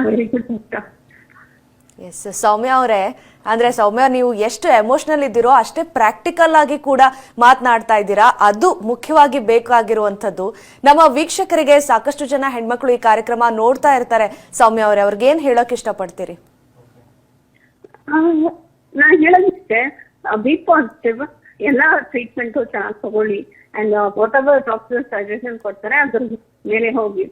S2: (laughs)
S1: ಎಸ್ ಸೌಮ್ಯ ಅವರೇ, ಅಂದ್ರೆ ಸೌಮ್ಯ, ನೀವು ಎಷ್ಟು ಎಮೋಷನಲ್ ಇದ್ದೀರೋ ಅಷ್ಟೇ ಪ್ರಾಕ್ಟಿಕಲ್ ಆಗಿ ಕೂಡ ಮಾತನಾಡ್ತಾ ಇದ್ದೀರಾ. ಅದು ಮುಖ್ಯವಾಗಿ ಬೇಕಾಗಿರುವಂತದ್ದು ನಮ್ಮ ವೀಕ್ಷಕರಿಗೆ ಸಾಕಷ್ಟು ಜನ ಹೆಣ್ಮಕ್ಳು ಈ ಕಾರ್ಯಕ್ರಮ ನೋಡ್ತಾ ಇರ್ತಾರೆ. ಸೌಮ್ಯ ಅವರೇ, ಅವ್ರಿಗೆ ಏನ್ ಹೇಳಕ್ ಇಷ್ಟಪಡ್ತೀರಿ?
S3: ನಾನು ಹೇಳೋದಿಷ್ಟೇ ಬಿ ಪಾಸಿಟಿವ್ ಎಲ್ಲ ಟ್ರೀಟ್ಮೆಂಟ್ ಚೆನ್ನಾಗಿ ತಗೊಳ್ಳಿ. And whatever doctor suggestion ಕೊಡ್ತಾರೆ, ಅದ್ರ ಮೇಲೆ ಹೋಗಿ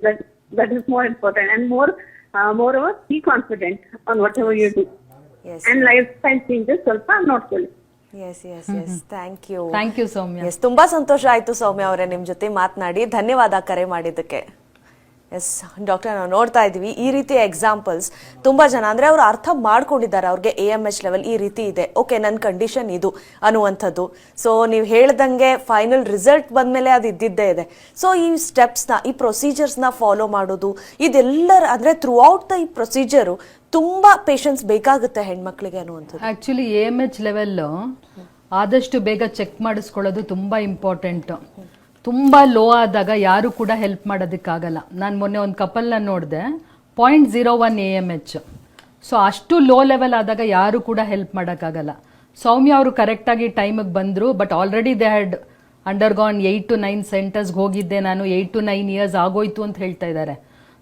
S3: that is more important and more more moreover be confident on whatever do
S1: yes
S3: and lifestyle changes ಸ್ವಲ್ಪ ನೋಡ್ಕೊಳ್ಳಿ.
S1: Yes yes yes thank you
S2: thank you Soumya
S1: yes ತುಂಬಾ ಸಂತೋಷ ಆಯ್ತು ಸೌಮ್ಯ ಅವರೇ ನಿಮ್ ಜೊತೆ ಮಾತನಾಡಿ. ಧನ್ಯವಾದ ಕರೆ ಮಾಡಿದ್ದಕ್ಕೆ. ಎಸ್ ಡಾಕ್ಟರ್ ನಾವು ನೋಡ್ತಾ ಇದ್ದೀವಿ. ಈ ರೀತಿಯ ಎಕ್ಸಾಂಪಲ್ಸ್ ತುಂಬ ಜನ, ಅಂದರೆ ಅವರು ಅರ್ಥ ಮಾಡ್ಕೊಂಡಿದ್ದಾರೆ. ಅವ್ರಿಗೆ ಎ ಎಂ ಎಚ್ ಲೆವೆಲ್ ಈ ರೀತಿ ಇದೆ. ಓಕೆ ನನ್ನ ಕಂಡೀಷನ್ ಇದು ಅನ್ನುವಂಥದ್ದು. ಸೊ ನೀವು ಹೇಳ್ದಂಗೆ ಫೈನಲ್ ರಿಸಲ್ಟ್ ಬಂದಮೇಲೆ ಅದು ಇದ್ದಿದ್ದೇ ಇದೆ. ಸೊ ಈ ಸ್ಟೆಪ್ಸ್ನ ಈ ಪ್ರೊಸೀಜರ್ಸ್ನ ಫಾಲೋ ಮಾಡೋದು, ಇದೆಲ್ಲರ, ಅಂದರೆ ಥ್ರೂ ಔಟ್ ದ ಈ ಪ್ರೊಸೀಜರು ತುಂಬ ಪೇಷನ್ಸ್ ಬೇಕಾಗುತ್ತೆ ಹೆಣ್ಮಕ್ಳಿಗೆ ಅನ್ನುವಂಥದ್ದು.
S2: Actually A M H level ಆದಷ್ಟು ಬೇಗ ಚೆಕ್ ಮಾಡಿಸ್ಕೊಳ್ಳೋದು ತುಂಬ ಇಂಪಾರ್ಟೆಂಟು ತುಂಬ ಲೋ ಆದಾಗ ಯಾರು ಕೂಡ ಹೆಲ್ಪ್ ಮಾಡೋದಕ್ಕಾಗಲ್ಲ. ನಾನು ಮೊನ್ನೆ ಒಂದು ಕಪಲ್ನ ನೋಡಿದೆ point zero one A M H so ಅಷ್ಟು ಲೋ ಲೆವೆಲ್ ಆದಾಗ ಯಾರು ಕೂಡ ಹೆಲ್ಪ್ ಮಾಡೋಕ್ಕಾಗಲ್ಲ. ಸೌಮ್ಯ ಅವರು ಕರೆಕ್ಟಾಗಿ ಟೈಮಿಗೆ ಬಂದರು but already they had undergone eight to nine ಸೆಂಟರ್ಸ್ಗೆ ಹೋಗಿದ್ದೆ ನಾನು ಏಯ್ಟ್ ಟು ನೈನ್ ಇಯರ್ಸ್ ಆಗೋಯ್ತು ಅಂತ ಹೇಳ್ತಾ ಇದ್ದಾರೆ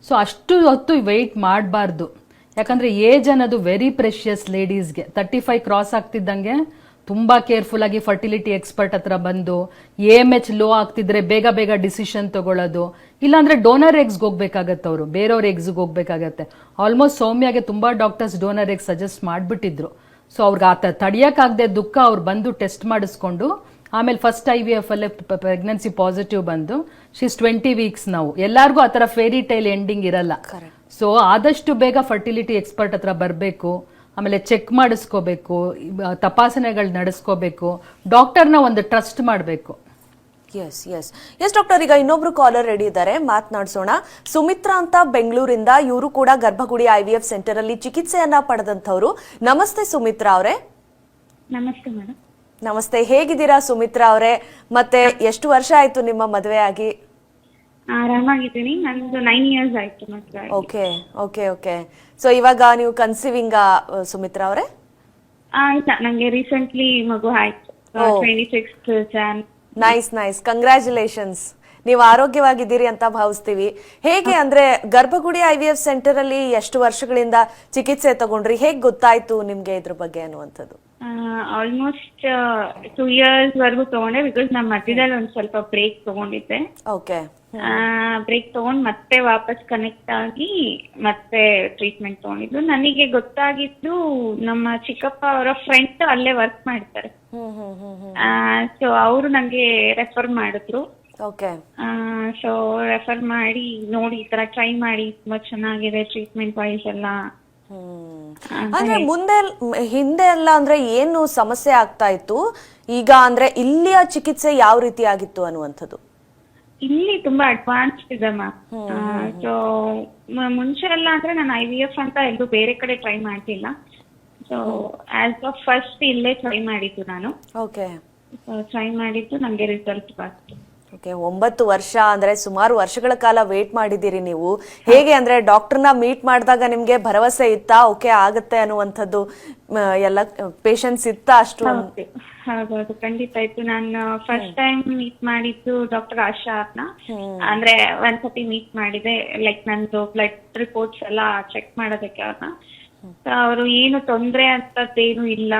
S2: ಸೊ ಅಷ್ಟು ಹೊತ್ತು ವೆಯ್ಟ್ ಮಾಡಬಾರ್ದು. ಯಾಕಂದರೆ ಏಜ್ ಅನ್ನೋದು ವೆರಿ ಪ್ರೆಷಿಯಸ್ ಲೇಡೀಸ್ಗೆ ತರ್ಟಿ ಫೈವ್ ಕ್ರಾಸ್ ಆಗ್ತಿದ್ದಂಗೆ ತುಂಬಾ ಕೇರ್ಫುಲ್ ಆಗಿ ಫರ್ಟಿಲಿಟಿ ಎಕ್ಸ್ಪರ್ಟ್ ಹತ್ರ ಬಂದು ಎ ಎಂ ಎಚ್ ಲೋ ಆಗ್ತಿದ್ರೆ ಬೇಗ ಬೇಗ ಡಿಸಿಷನ್ ತಗೊಳ್ಳೋದು. ಇಲ್ಲಾಂದ್ರೆ ಡೋನರ್ ಎಗ್ಸ್ಗೆ ಹೋಗ್ಬೇಕಾಗತ್ತೆ ಅವರು. ಬೇರೆಯವ್ರ ಎಗ್ಸ್ಗೆ ಹೋಗ್ಬೇಕಾಗತ್ತೆ. ಆಲ್ಮೋಸ್ಟ್ ಸೌಮ್ಯಾಗೆ ತುಂಬಾ ಡಾಕ್ಟರ್ಸ್ ಡೋನರ್ ಎಗ್ ಸಜೆಸ್ಟ್ ಮಾಡಿಬಿಟ್ಟಿದ್ರು. ಸೊ ಅವ್ರಿಗೆ ಆತ ತಡಿಯಕ್ಕಾಗದೆ ದುಃಖ ಅವ್ರು ಬಂದು ಟೆಸ್ಟ್ ಮಾಡಿಸ್ಕೊಂಡು ಆಮೇಲೆ ಫಸ್ಟ್ ಐ ವಿ ಎಫ್ ಅಲ್ಲೇ ಪ್ರೆಗ್ನೆನ್ಸಿ ಪಾಸಿಟಿವ್ ಬಂದು ಶೀಸ್ ಟ್ವೆಂಟಿ ವೀಕ್ಸ್ ನಾವು. ಎಲ್ಲಾರ್ಗೂ ಆ ಥರ ಫೇರಿ ಟೈಲ್ ಎಂಡಿಂಗ್ ಇರಲ್ಲ. ಸೊ ಆದಷ್ಟು ಬೇಗ ಫರ್ಟಿಲಿಟಿ ಎಕ್ಸ್ಪರ್ಟ್ ಹತ್ರ ಬರಬೇಕು. ಆಮೇಲೆ ಚೆಕ್ ಮಾಡಿಸ್ಕೋಬೇಕು ತಪಾಸಣೆಗಳು ನಡೆಸ್ಕೋಬೇಕು ಡಾಕ್ಟರ್ನ ಒಂದು ಟ್ರಸ್ಟ್ ಮಾಡಬೇಕು.
S1: ಎಸ್ ಎಸ್ ಎಸ್ ಡಾಕ್ಟರ್ ಈಗ ಇನ್ನೊಬ್ರು ಕಾಲರ್ ರೆಡಿ ಇದ್ದಾರೆ. ಮಾತನಾಡಿಸೋಣ. ಸುಮಿತ್ರಾ ಅಂತ ಬೆಂಗಳೂರಿಂದ ಇವರು ಕೂಡ ಗರ್ಭಗುಡಿ ಐ ವಿ ಎಫ್ ಸೆಂಟರ್ ಅಲ್ಲಿ ಚಿಕಿತ್ಸೆಯನ್ನ ಪಡೆದಂತವ್ರು ನಮಸ್ತೆ ಸುಮಿತ್ರಾ ಅವರೇ.
S3: ನಮಸ್ತೆ ಮೇಡಮ್
S1: ನಮಸ್ತೆ. ಹೇಗಿದ್ದೀರಾ ಸುಮಿತ್ರಾ ಅವರೇ? ಮತ್ತೆ ಎಷ್ಟು ವರ್ಷ ಆಯ್ತು ನಿಮ್ಮ ಮದುವೆ ಆಗಿ?
S3: ಆರಾಮಾಗಿದ್ದೀನಿ. ನಂದು ನೈನ್ ಇಯರ್ಸ್ ಆಯ್ತು ಮತ್ತೆ
S1: ಓಕೆ ಓಕೆ ಓಕೆ ಸೊ ಇವಾಗ ನೀವು ಕನ್ಸೀವಿಂಗ್ ಸುಮಿತ್ರಾ ಅವರೇ?
S3: ನಂಗೆ ರೀಸೆಂಟ್ಲಿ ಮಗು ಆಯ್ತು.
S1: ಓ.
S3: Twenty six June
S1: nice nice congratulations ನೀವು ಆರೋಗ್ಯವಾಗಿದ್ದೀರಿ ಅಂತ ಭಾವಿಸ್ತೀವಿ. ಹೇಗೆ ಅಂದ್ರೆ ಗರ್ಭಗುಡಿ ಐ ವಿ ಎಫ್ ಸೆಂಟರ್ ಅಲ್ಲಿ ಎಷ್ಟು ವರ್ಷಗಳಿಂದ ಚಿಕಿತ್ಸೆ ತಗೊಂಡ್ರಿ? ಹೇಗೆ ಗೊತ್ತಾಯ್ತು ನಿಮ್ಗೆ ಇದ್ರ ಬಗ್ಗೆ ಅನ್ನುವಂಥದ್ದು?
S3: ಆಲ್ಮೋಸ್ಟ್ ಟೂ ಇಯರ್ಸ್ ವರೆಗೂ ತಗೊಂಡೆ ಬಿಕಾಸ್ ನಮ್ಮ ಮಧ್ಯದಲ್ಲಿ ಒಂದ್ ಸ್ವಲ್ಪ ಬ್ರೇಕ್ ತಗೊಂಡಿದ್ದೆ.
S1: ಓಕೆ
S3: ಬ್ರೇಕ್ ತಗೊಂಡ್ ಮತ್ತೆ ವಾಪಸ್ ಕನೆಕ್ಟ್ ಆಗಿ ಮತ್ತೆ ಟ್ರೀಟ್ಮೆಂಟ್ ತಗೊಂಡಿದ್ದು. ನನಗೆ ಗೊತ್ತಾಗಿದ್ದು ನಮ್ಮ ಚಿಕ್ಕಪ್ಪ ಅವರ ಫ್ರೆಂಡ್ ಅಲ್ಲೇ ವರ್ಕ್ ಮಾಡ್ತಾರೆ. ಸೊ ಅವರು ನಂಗೆ ರೆಫರ್ ಮಾಡಿದ್ರು.
S1: ಓಕೆ
S3: ಸೊ ರೆಫರ್ ಮಾಡಿ ನೋಡಿ ಈ ತರ ಟ್ರೈ ಮಾಡಿ ತುಂಬಾ ಚೆನ್ನಾಗಿದೆ ಟ್ರೀಟ್ಮೆಂಟ್ ವೈಸ್ ಎಲ್ಲ.
S1: ಅಂದ್ರೆ ಮುಂದೆ ಹಿಂದೆ ಎಲ್ಲ ಅಂದ್ರೆ ಏನು ಸಮಸ್ಯೆ ಆಗ್ತಾ ಇತ್ತು? ಈಗ ಅಂದ್ರೆ ಇಲ್ಲಿಯ ಚಿಕಿತ್ಸೆ ಯಾವ ರೀತಿ ಆಗಿತ್ತು ಅನ್ನುವಂಥದ್ದು?
S3: ಇಲ್ಲಿ ತುಂಬಾ ಅಡ್ವಾನ್ಸ್ ಇದೆ ಮ್ಯಾಮ್ ಸೊ ಮುಂಚೆ ಎಲ್ಲ ಅಂದ್ರೆ ನಾನು ಐ ವಿ ಎಫ್ ಅಂತ ಎಲ್ಲೂ ಬೇರೆ ಕಡೆ ಟ್ರೈ ಮಾಡ್ತಿಲ್ಲ ಸೊ ಆಸ್ ಆಫ್ ಫಸ್ಟ್ ಇಲ್ಲೇ ಟ್ರೈ ಮಾಡಿದ್ದು ನಾನು.
S1: ಓಕೆ
S3: ಟ್ರೈ ಮಾಡಿದ್ದು ನಂಗೆ ರಿಸಲ್ಟ್ ಬಂತು.
S1: ಓಕೆ ಒಂಬತ್ತು ವರ್ಷ ಅಂದ್ರೆ ಸುಮಾರು ವರ್ಷಗಳ ಕಾಲ ವೇಟ್ ಮಾಡಿದ್ದೀರಿ ನೀವು. ಹೇಗೆ ಅಂದ್ರೆ ಡಾಕ್ಟರ್ನ ಮೀಟ್ ಮಾಡಿದಾಗ ನಿಮ್ಗೆ ಭರವಸೆ ಇತ್ತಾ? ಓಕೆ ಆಗತ್ತೆ ಅನ್ನುವಂಥದ್ದು ಎಲ್ಲ ಪೇಷನ್ಸ್ ಇತ್ತಾ ಅಷ್ಟು?
S3: ಹೌದು ಹೌದೌದು ಖಂಡಿತ ಇತ್ತು. ನಾನು ಫಸ್ಟ್ ಟೈಮ್ ಮೀಟ್ ಮಾಡಿದ್ದು ಡಾಕ್ಟರ್ ಆಶಾ ಅವ್ರನ್ನ. ಅಂದ್ರೆ ಒಂದ್ಸತಿ ಮೀಟ್ ಮಾಡಿದೆ ಲೈಕ್ ನಂದು ಬ್ಲಡ್ ರಿಪೋರ್ಟ್ಸ್ ಎಲ್ಲ ಚೆಕ್ ಮಾಡೋದಕ್ಕೆ ಅವ್ರನ್ನ. ಅವರು ಏನು ತೊಂದ್ರೆ ಅಂತದ್ದೇನು ಇಲ್ಲ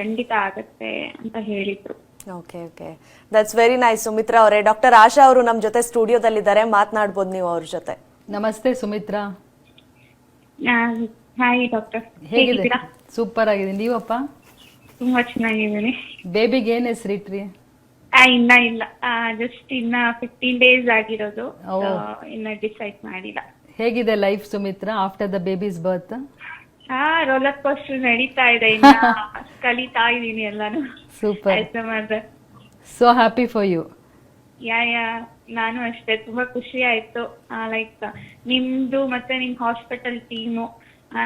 S3: ಖಂಡಿತ ಆಗತ್ತೆ ಅಂತ ಹೇಳಿದ್ರು.
S1: Okay okay. That's very nice Sumitra ಅವರೇ ಡಾಕ್ಟರ್ ಆಶಾ ಅವರು ನಮ್ಮ ಜೊತೆ ಸ್ಟುಡಿಯೋದಲ್ಲಿದ್ದಾರೆ ಮಾತನಾಡ್ಬೋದು ನೀವು ಅವ್ರ ಜೊತೆ.
S2: ನಮಸ್ತೆ ಸುಮಿತ್ರಾ.
S3: ಹಾಯ್ ಡಾಕ್ಟರ್
S2: ಹೇಗಿದೆ?
S3: ಹೇಗಿದ್ದೀರಾ?
S2: ಸೂಪರ್ ಆಗಿದೆ. ನೀವಪ್ಪ?
S3: ತುಂಬಾ ಚೆನ್ನಾಗಿದ್ದೀನಿ.
S2: ಬೇಬಿಗೆ ಏನ್ ಹೆಸರಿಟ್ರಿ
S3: ಆ, ಇನ್ನ ಇಲ್ಲ. ಜಸ್ಟ್ ಇನ್ನ ಫಿಫ್ಟೀನ್ ಡೇಸ್ ಆಗಿರೋದು.
S2: ಓ.
S3: So, ಇನ್ನ ಡಿಸೈಡ್ ಮಾಡಿಲ್ಲ.
S2: ಹೇಗಿದೆ life Sumitra after the baby's birth
S3: ಹಾ ರೋಲರ್ ಕೋಸ್ಟರ್ ನಡೀತಾ ಇದೆ ಇನ್ನ. (laughs) ಕಲಿತಾ ಇದೀನಿ ಎಲ್ಲಾನು.
S2: Super so happy for you
S3: yeah yeah ನಾನು ಅಷ್ಟೇ. ತುಂಬಾ ಖುಷಿ ಆಯ್ತು. ಲೈಕ್ ನಿಮ್ದು ಮತ್ತೆ ನಿಮ್ ಹಾಸ್ಪಿಟಲ್ ಟೀಮು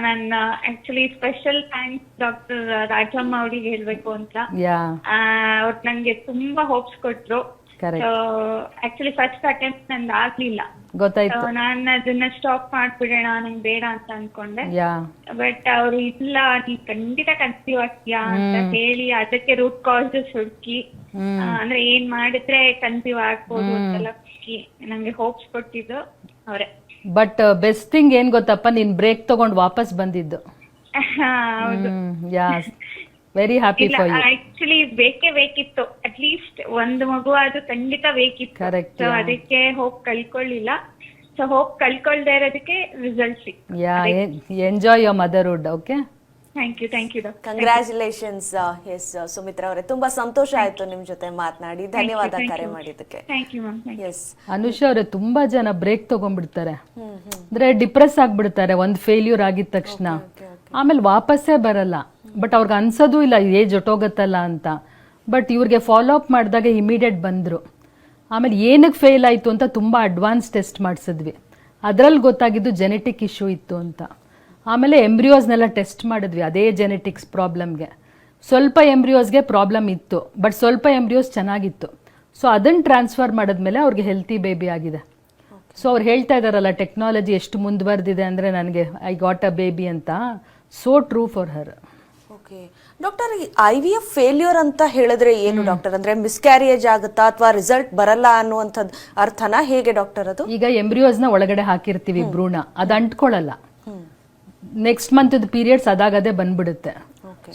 S3: ನನ್ನ actually special thanks doctor Rajamma ಅವರಿಗೆ ಹೇಳ್ಬೇಕು ಅಂತ.
S2: ಯಾ
S3: ಅವ್ರು ನಂಗೆ ತುಂಬಾ ಹೋಪ್ಸ್ ಕೊಟ್ರು.
S2: ಕರೆಕ್ಟ್
S3: ಆಕ್ಚುಲಿ ಫಸ್ಟ್ ಅಟೆಂಪ್ಟ್ ನಂದು ಆಗ್ಲಿಲ್ಲ.
S2: ಗೊತ್ತಾಯ್ತು.
S3: ನಾನು ಅದನ್ನ ಸ್ಟಾಪ್ ಮಾಡ್ಬಿಡೋಣ ನಂಗೆ ಬೇಡ ಅಂತ ಅನ್ಕೊಂಡೆ.
S2: ಯಾ.
S3: ಬಟ್ ಅವ್ರು ಇಲ್ಲ ನೀನ್ ಖಂಡಿತ ಕನ್ಸೀವ್ ಆಗ್ತೀಯಾ ಅಂತ ಹೇಳಿ ಅದಕ್ಕೆ ರೂಟ್ ಕಾಸ್ ಹುಡುಕಿ
S2: ಹ್ಮ್.
S3: ಅಂದ್ರೆ ಏನ್ ಮಾಡಿದ್ರೆ ಕನ್ಸೀವ್ ಆಗ್ಬೋದು ಅಂತೆಲ್ಲ ಹುಡುಕಿ ನಂಗೆ ಹೋಪ್ಸ್ ಕೊಟ್ಟಿದ್ದು ಅವ್ರೆ.
S2: ಬಟ್ ಬೆಸ್ಟ್ ಥಿಂಗ್ ಏನ್ ಗೊತ್ತಪ್ಪ ನೀನ್ ಬ್ರೇಕ್ ತಗೊಂಡ್ ವಾಪಸ್ ಬಂದಿದ್ದು. (laughs)
S3: ಹೌದು.
S2: Yeah. Very happy for you
S3: actually ಬೇಕೇ ಬೇಕಿತ್ತು. ಅಟ್ ಲೀಸ್ಟ್ ಒಂದು ಮಗು ಅದು ಖಂಡಿತ ಬೇಕಿತ್ತು.
S2: Correct, yeah.
S3: ಅದಕ್ಕೆ ಹೋಪ್ ಕಳ್ಕೊಳ್ಳಿಲ್ಲ. ಸೊ ಹೋಪ್ ಕಳ್ಕೊಳ್ದೆ ಇರೋದಕ್ಕೆ ರಿಸಲ್ಟ್ ಸಿಕ್ತು.
S2: Yeah enjoy your motherhood okay
S3: thank you thank you doctor
S1: congratulations yes Sumitra ಅವರೇ. ತುಂಬಾ ಸಂತೋಷ ಆಯ್ತು ನಿಮ್ ಜೊತೆ ಮಾತನಾಡಿ. ಧನ್ಯವಾದ ಕರೆ. ಮಾಡಿದ್ದಕ್ಕೆ.
S3: Thank you ma'am thank you
S1: yes
S2: Anusha ಅವ್ರೆ ತುಂಬಾ ಜನ ಬ್ರೇಕ್ ತಗೊಂಡ್ಬಿಡ್ತಾರೆ. ಅಂದ್ರೆ ಡಿಪ್ರೆಸ್ ಆಗ್ಬಿಡ್ತಾರೆ ಒಂದ್ ಫೇಲ್ಯೂರ್ ಆಗಿದ ತಕ್ಷಣ. ಆಮೇಲೆ ವಾಪಸ್ಸೇ ಬರಲ್ಲ. ಬಟ್ ಅವ್ರಿಗೆ ಅನ್ಸೋದು ಇಲ್ಲ ಏಜ್ ಒಟ್ಟೋಗತ್ತಲ್ಲ ಅಂತ. ಬಟ್ ಇವ್ರಿಗೆ ಫಾಲೋ ಅಪ್ ಮಾಡಿದಾಗ ಇಮಿಡಿಯೇಟ್ ಬಂದರು. ಆಮೇಲೆ ಏನಕ್ಕೆ ಫೇಲ್ ಆಯಿತು ಅಂತ ತುಂಬ ಅಡ್ವಾನ್ಸ್ ಟೆಸ್ಟ್ ಮಾಡಿಸಿದ್ವಿ. ಅದರಲ್ಲಿ ಗೊತ್ತಾಗಿದ್ದು ಜೆನೆಟಿಕ್ ಇಶ್ಯೂ ಇತ್ತು ಅಂತ. ಆಮೇಲೆ ಎಂಬ್ರಿಯೋಸ್ನೆಲ್ಲ ಟೆಸ್ಟ್ ಮಾಡಿದ್ವಿ ಅದೇ ಜೆನೆಟಿಕ್ಸ್ ಪ್ರಾಬ್ಲಮ್ಗೆ ಸ್ವಲ್ಪ ಎಂಬ್ರಿಯೋಸ್ಗೆ ಪ್ರಾಬ್ಲಮ್ ಇತ್ತು ಬಟ್ ಸ್ವಲ್ಪ ಎಂಬ್ರಿಯೋಸ್ ಚೆನ್ನಾಗಿತ್ತು. ಸೊ ಅದನ್ನು ಟ್ರಾನ್ಸ್ಫರ್ ಮಾಡಿದ್ಮೇಲೆ ಅವ್ರಿಗೆ ಹೆಲ್ತಿ ಬೇಬಿ ಆಗಿದೆ. ಸೊ ಅವ್ರು ಹೇಳ್ತಾ ಇದಾರಲ್ಲ ಟೆಕ್ನಾಲಜಿ ಎಷ್ಟು ಮುಂದುವರೆದಿದೆ ಅಂದರೆ ನನಗೆ ಐ ಗಾಟ್ ಅ ಬೇಬಿ ಅಂತ. So true for her
S1: okay. Doctor I V F failure ಅಂತ ಹೇಳಿದ್ರೆ ಏನು ಡಾಕ್ಟರ್? ಅಂದ್ರೆ ಮಿಸ್ಕ್ಯಾರಿಯೇಜ್ ಆಗುತ್ತಾ ಅಥವಾ ರಿಸಲ್ಟ್ ಬರಲ್ಲ ಅನ್ನುವಂಥದ್ದು ಅರ್ಥನಾ ಹೇಗೆ ಡಾಕ್ಟರ್ ಅದು?
S2: ಈಗ ಎಂಬ್ರಿಯೋಸ್ನ ಒಳಗಡೆ ಹಾಕಿರ್ತೀವಿ ಭ್ರೂಣ. ಅದು ಅಂಟ್ಕೊಳ್ಳಲ್ಲ. ನೆಕ್ಸ್ಟ್ ಮಂತ್ ಪೀರಿಯಡ್ಸ್ ಅದಾಗದೇ ಬಂದ್ಬಿಡುತ್ತೆ.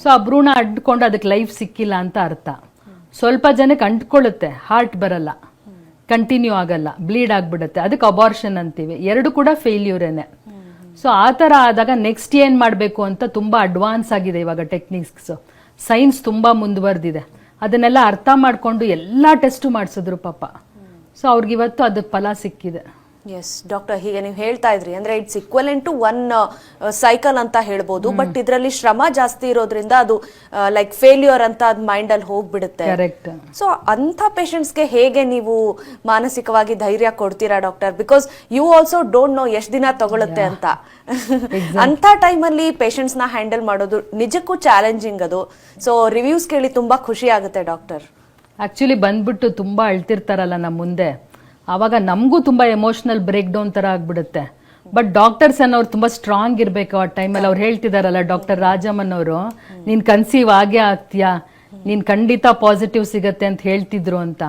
S2: ಸೊ ಆ ಭ್ರೂಣ ಅಂಟ್ಕೊಂಡು ಅದಕ್ಕೆ ಲೈಫ್ ಸಿಕ್ಕಿಲ್ಲ ಅಂತ ಅರ್ಥ. ಸ್ವಲ್ಪ ಜನಕ್ಕೆ ಅಂಟ್ಕೊಳ್ಳುತ್ತೆ ಹಾರ್ಟ್ ಬರಲ್ಲ. ಕಂಟಿನ್ಯೂ ಆಗಲ್ಲ ಬ್ಲೀಡ್ ಆಗ್ಬಿಡುತ್ತೆ. ಅದಕ್ಕೆ ಅಬಾರ್ಷನ್ ಅಂತೀವಿ. ಎರಡು ಕೂಡ ಫೇಲ್ಯೂರೇನೆ ಸೊ ಆ ಥರ ಆದಾಗ ನೆಕ್ಸ್ಟ್ ಏನು ಮಾಡಬೇಕು ಅಂತ ತುಂಬಾ ಅಡ್ವಾನ್ಸ್ ಆಗಿದೆ ಇವಾಗ ಟೆಕ್ನಿಕ್ಸ್ ಸೈನ್ಸ್ ತುಂಬಾ ಮುಂದುವರೆದಿದೆ. ಅದನ್ನೆಲ್ಲ ಅರ್ಥ ಮಾಡಿಕೊಂಡು ಎಲ್ಲಾ ಟೆಸ್ಟ್ ಮಾಡಿಸಿದ್ರು ಪಾಪ. ಸೊ ಅವ್ರಿಗೆ ಇವತ್ತು ಅದಕ್ಕೆ ಫಲ ಸಿಕ್ಕಿದೆ.
S1: ಎಸ್ ಡಾಕ್ಟರ್ ಹೀಗೆ ನೀವು ಹೇಳ್ತಾ ಇದ್ರಿ. ಅಂದ್ರೆ it's equivalent to one cycle ಅಂತ ಹೇಳ್ಬೋದು. ಬಟ್ ಇದರಲ್ಲಿ ಶ್ರಮ ಜಾಸ್ತಿ ಇರೋದ್ರಿಂದ ಅದು ಲೈಕ್ ಫೇಲ್ಯೂರ್ ಅಂತ ಅದು ಮೈಂಡ್ ಅಲ್ಲಿ ಹೋಗ್ಬಿಡುತ್ತೆ. ಸೊ ಅಂತ ಪೇಷಂಟ್ಸ್ಗೆ ಹೇಗೆ ನೀವು ಮಾನಸಿಕವಾಗಿ ಧೈರ್ಯ ಕೊಡ್ತೀರಾ doctor because you also don't know ಎಷ್ಟು ದಿನ ತಗೊಳುತ್ತೆ ಅಂತ. ಅಂತ ಟೈಮಲ್ಲಿ ನ ಹ್ಯಾಂಡಲ್ ಮಾಡೋದು ನಿಜಕ್ಕೂ ಚಾಲೆಂಜಿಂಗ್ ಅದು. ಸೊ ರಿವ್ಯೂಸ್ ಕೇಳಿ ತುಂಬಾ ಖುಷಿ ಆಗುತ್ತೆ ಡಾಕ್ಟರ್
S2: ಆಕ್ಚುಲಿ ಬಂದ್ಬಿಟ್ಟು ತುಂಬಾ ಅಳ್ತಿರ್ತಾರಲ್ಲ ನಮ್ಮ ಮುಂದೆ. ಆವಾಗ ನಮಗೂ ತುಂಬ ಎಮೋಷನಲ್ ಬ್ರೇಕ್ ಡೌನ್ ಥರ ಆಗ್ಬಿಡುತ್ತೆ. ಬಟ್ ಡಾಕ್ಟರ್ಸ್ ಅನ್ನೋರು ತುಂಬ ಸ್ಟ್ರಾಂಗ್ ಇರಬೇಕು ಆ ಟೈಮಲ್ಲಿ ಅವ್ರು ಹೇಳ್ತಿದಾರಲ್ಲ ಡಾಕ್ಟರ್ ರಾಜಮ್ಮನ್ ಅವರು, ನೀನ್ ಕನ್ಸೀವ್ ಆಗೇ ಆಗ್ತೀಯಾ? ನೀನು ಖಂಡಿತ ಪಾಸಿಟಿವ್ ಸಿಗತ್ತೆ ಅಂತ ಹೇಳ್ತಿದ್ರು ಅಂತ.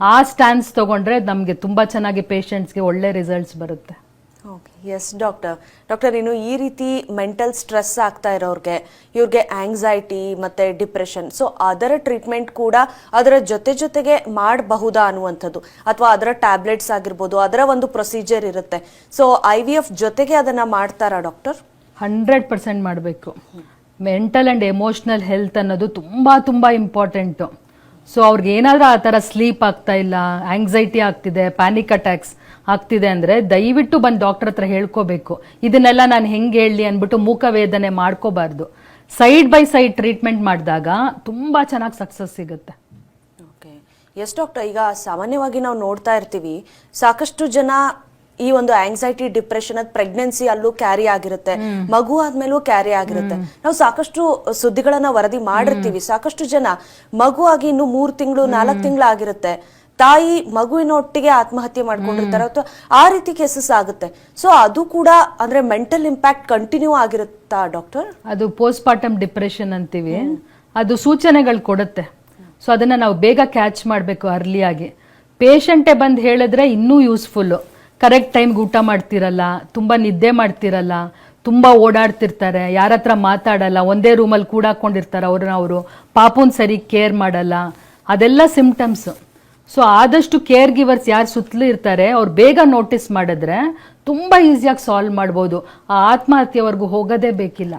S2: ಆ ಸ್ಟ್ಯಾನ್ಸ್ ತಗೊಂಡ್ರೆ ನಮಗೆ ತುಂಬ ಚೆನ್ನಾಗಿ ಪೇಷಂಟ್ಸ್ಗೆ ಒಳ್ಳೆ ರಿಸಲ್ಟ್ಸ್ ಬರುತ್ತೆ.
S1: ಎಸ್ ಡಾಕ್ಟರ್ ಡಾಕ್ಟರ್ ಇನ್ನು ಈ ರೀತಿ ಮೆಂಟಲ್ ಸ್ಟ್ರೆಸ್ ಆಗ್ತಾ ಇರೋರಿಗೆ, ಇವ್ರಿಗೆ ಆಂಗ್ಸೈಟಿ ಮತ್ತೆ ಡಿಪ್ರೆಷನ್ ಸೊ ಅದರ ಟ್ರೀಟ್ಮೆಂಟ್ ಕೂಡ ಅದರ ಜೊತೆ ಜೊತೆಗೆ ಮಾಡಬಹುದಾ ಅನ್ನುವಂಥದ್ದು. ಅಥವಾ ಅದರ ಟ್ಯಾಬ್ಲೆಟ್ಸ್ ಆಗಿರ್ಬೋದು, ಅದರ ಒಂದು ಪ್ರೊಸೀಜರ್ ಇರುತ್ತೆ. ಸೊ ಐ ವಿ ಎಫ್ ಜೊತೆಗೆ ಅದನ್ನ ಮಾಡ್ತಾರಾ ಡಾಕ್ಟರ್
S2: ಹಂಡ್ರೆಡ್ ಪರ್ಸೆಂಟ್ ಮಾಡಬೇಕು. ಮೆಂಟಲ್ ಆ್ಯಂಡ್ ಎಮೋಷ್ನಲ್ ಹೆಲ್ತ್ ಅನ್ನೋದು ತುಂಬ ತುಂಬ ಇಂಪಾರ್ಟೆಂಟು ಸೊ ಅವ್ರಿಗೆ ಏನಾದರೂ ಆ ಥರ ಸ್ಲೀಪ್ ಆಗ್ತಾ ಇಲ್ಲ ಆಂಗ್ಸೈಟಿ ಆಗ್ತಿದೆ ಪ್ಯಾನಿಕ್ ಅಟ್ಯಾಕ್ಸ್ ಆಗ್ತಿದೆ ಅಂದ್ರೆ ದಯವಿಟ್ಟು ಬಂದು ಡಾಕ್ಟರ್ ಹತ್ರ ಹೇಳ್ಕೋಬೇಕು. ಇದನ್ನೆಲ್ಲ ನಾನು ಹೆಂಗೆ ಹೇಳಲಿ ಅಂದ್ಬಿಟ್ಟು ಮೂಕ ವೇದನೆ ಮಾಡ್ಕೋಬಾರ್ದು. ಸೈಡ್ ಬೈ ಸೈಡ್ ಟ್ರೀಟ್ಮೆಂಟ್ ಮಾಡಿದಾಗ ತುಂಬಾ ಚೆನ್ನಾಗಿ ಸಕ್ಸಸ್ ಸಿಗುತ್ತೆ.
S1: ಎಸ್ ಡಾಕ್ಟರ್ ಈಗ ಸಾಮಾನ್ಯವಾಗಿ ನಾವು ನೋಡ್ತಾ ಇರ್ತೀವಿ ಸಾಕಷ್ಟು ಜನ ಈ ಒಂದು ಆಂಗ್ಸೈಟಿ ಡಿಪ್ರೆಷನ್ ಅದ್ ಪ್ರೆಗ್ನೆನ್ಸಿ ಅಲ್ಲೂ ಕ್ಯಾರಿ ಆಗಿರುತ್ತೆ. ಮಗು ಆದ್ಮೇಲೂ ಕ್ಯಾರಿ ಆಗಿರುತ್ತೆ. ನಾವು ಸಾಕಷ್ಟು ಸುದ್ದಿಗಳನ್ನ ವರದಿ ಮಾಡಿರ್ತೀವಿ. ಸಾಕಷ್ಟು ಜನ ಮಗು ಆಗಿ ಇನ್ನು ಮೂರ್ ತಿಂಗಳು ನಾಲ್ಕು ತಿಂಗಳು ಆಗಿರುತ್ತೆ ತಾಯಿ ಮಗುವಿನ ಒಟ್ಟಿಗೆ ಆತ್ಮಹತ್ಯೆ ಮಾಡ್ಕೊಂಡಿರ್ತಾರೆ ಅಥವಾ ಆ ರೀತಿ ಕೇಸಸ್ ಆಗುತ್ತೆ. ಸೊ ಅದು ಕೂಡ ಅಂದ್ರೆ ಮೆಂಟಲ್ ಇಂಪ್ಯಾಕ್ಟ್ ಕಂಟಿನ್ಯೂ ಆಗಿರುತ್ತಾ ಡಾಕ್ಟರ್
S2: ಅದು ಪೋಸ್ಟ್ ಪಾರ್ಟಮ್ ಡಿಪ್ರೆಷನ್ ಅಂತೀವಿ ಅದು ಸೂಚನೆಗಳು ಕೊಡುತ್ತೆ. ಸೊ ಅದನ್ನ ನಾವು ಬೇಗ ಕ್ಯಾಚ್ ಮಾಡಬೇಕು ಅರ್ಲಿಯಾಗಿ ಪೇಷಂಟೇ ಬಂದು ಹೇಳಿದ್ರೆ ಇನ್ನೂ ಯೂಸ್ಫುಲ್ಲು ಕರೆಕ್ಟ್ ಟೈಮ್ಗೆ ಊಟ ಮಾಡ್ತಿರಲ್ಲ ತುಂಬ ನಿದ್ದೆ ಮಾಡ್ತಿರಲ್ಲ ತುಂಬ ಓಡಾಡ್ತಿರ್ತಾರೆ ಯಾರ ಹತ್ರ ಮಾತಾಡಲ್ಲ ಒಂದೇ ರೂಮಲ್ಲಿ ಕೂಡಾಕೊಂಡಿರ್ತಾರೆ ಅವ್ರನ್ನ ಅವರು ಪಾಪುನ್ ಸರಿ ಕೇರ್ ಮಾಡಲ್ಲ ಅದೆಲ್ಲ ಸಿಂಪ್ಟಮ್ಸ್ ಸೊ ಆದಷ್ಟು ಕೇರ್ ಗಿವರ್ಸ್ ಯಾರು ಸುತ್ತಲೂ ಇರ್ತಾರೆ ಅವ್ರು ಬೇಗ ನೋಟಿಸ್ ಮಾಡಿದ್ರೆ ತುಂಬ ಈಸಿಯಾಗಿ ಸಾಲ್ವ್ ಮಾಡ್ಬೋದು. ಆ ಆತ್ಮಹತ್ಯೆವರೆಗೂ ಹೋಗೋದೇ ಬೇಕಿಲ್ಲ.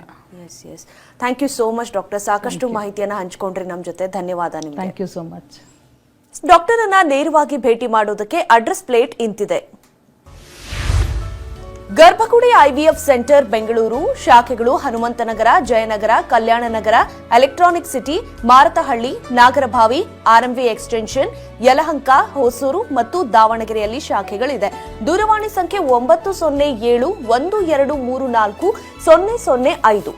S1: Yes yes thank you so much doctor ಸಾಕಷ್ಟು ಮಾಹಿತಿಯನ್ನು ಹಂಚ್ಕೊಂಡ್ರಿ ನಮ್ಮ ಜೊತೆ. ಧನ್ಯವಾದ ನಿಮ್ಗೆ.
S2: Thank you so much
S1: doctor ಅನ್ನ ನೇರವಾಗಿ ಭೇಟಿ ಮಾಡೋದಕ್ಕೆ ಅಡ್ರೆಸ್ ಪ್ಲೇಟ್ ಇಂತಿದೆ. ಗರ್ಭಗುಡಿ ಐವಿಎಫ್ ಸೆಂಟರ್, ಬೆಂಗಳೂರು, ಶಾಖೆಗಳು Hanumanthanagar, Jayanagar Kalyan Nagar electronic city, Marathahalli, Nagarbhavi, RMV extension, Yelahanka, Hosur ಮತ್ತು ದಾವಣಗೆರೆಯಲ್ಲಿ ಶಾಖೆಗಳಿದೆ. ದೂರವಾಣಿ ಸಂಖ್ಯೆ ಒಂಬತ್ತು ಸೊನ್ನೆ ಏಳು ಒಂದು ಎರಡು ಮೂರು ನಾಲ್ಕು ಸೊನ್ನೆ ಸೊನ್ನೆ ಐದು.